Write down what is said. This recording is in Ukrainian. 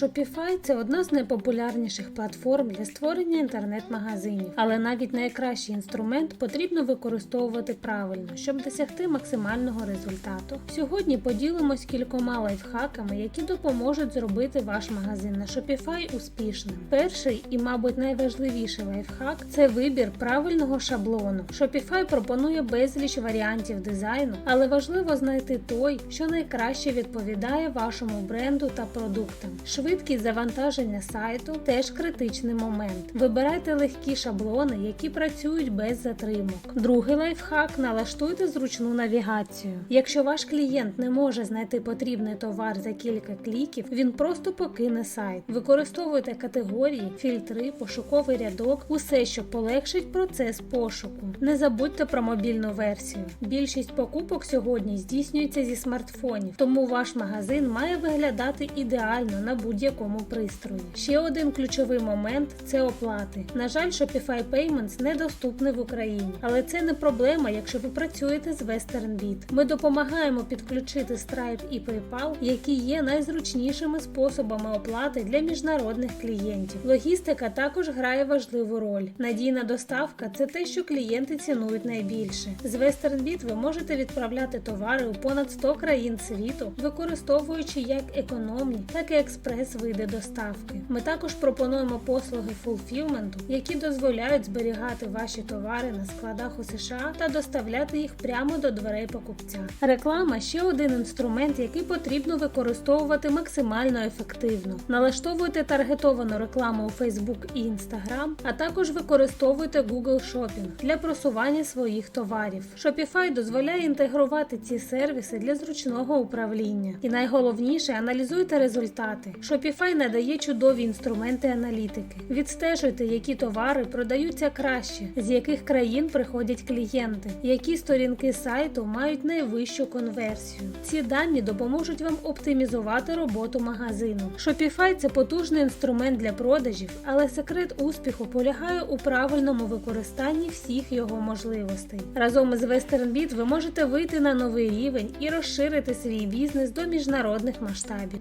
Shopify – це одна з найпопулярніших платформ для створення інтернет-магазинів, але навіть найкращий інструмент потрібно використовувати правильно, щоб досягти максимального результату. Сьогодні поділимось кількома лайфхаками, які допоможуть зробити ваш магазин на Shopify успішним. Перший і, мабуть, найважливіший лайфхак це вибір правильного шаблону. Shopify пропонує безліч варіантів дизайну, але важливо знайти той, що найкраще відповідає вашому бренду та продуктам. Швидкість завантаження сайту теж критичний момент. Вибирайте легкі шаблони, які працюють без затримок. Другий лайфхак налаштуйте зручну навігацію. Якщо ваш клієнт не може знайти потрібний товар за кілька кліків, він просто покине сайт. Використовуйте категорії, фільтри, пошуковий рядок, усе, що полегшить процес пошуку. Не забудьте про мобільну версію. Більшість покупок сьогодні здійснюється зі смартфонів, тому ваш магазин має виглядати ідеально на будь-якому пристрої. Ще один ключовий момент це оплати. На жаль, Shopify Payments недоступний в Україні, але це не проблема, якщо ви працюєте з WesternBit. Ми допомагаємо підключити Stripe і PayPal, які є найзручнішими способами оплати для міжнародних клієнтів. Логістика також грає важливу роль. Надійна доставка це те, що клієнти цінують найбільше. З WesternBit ви можете відправляти товари у понад 100 країн світу, використовуючи як економні, так і експрес види доставки. Ми також пропонуємо послуги фулфілменту, які дозволяють зберігати ваші товари на складах у США та доставляти їх прямо до дверей покупця. Реклама ще один інструмент, який потрібно використовувати максимально ефективно. Налаштовуйте таргетовану рекламу у Facebook і Instagram, а також використовуйте Google Shopping для просування своїх товарів. Shopify дозволяє інтегрувати ці сервіси для зручного управління. І найголовніше аналізуйте результати. Shopify надає чудові інструменти аналітики. Відстежуйте, які товари продаються краще, з яких країн приходять клієнти, які сторінки сайту мають найвищу конверсію. Ці дані допоможуть вам оптимізувати роботу магазину. Shopify – це потужний інструмент для продажів, але секрет успіху полягає у правильному використанні всіх його можливостей. Разом із WesternBit ви можете вийти на новий рівень і розширити свій бізнес до міжнародних масштабів.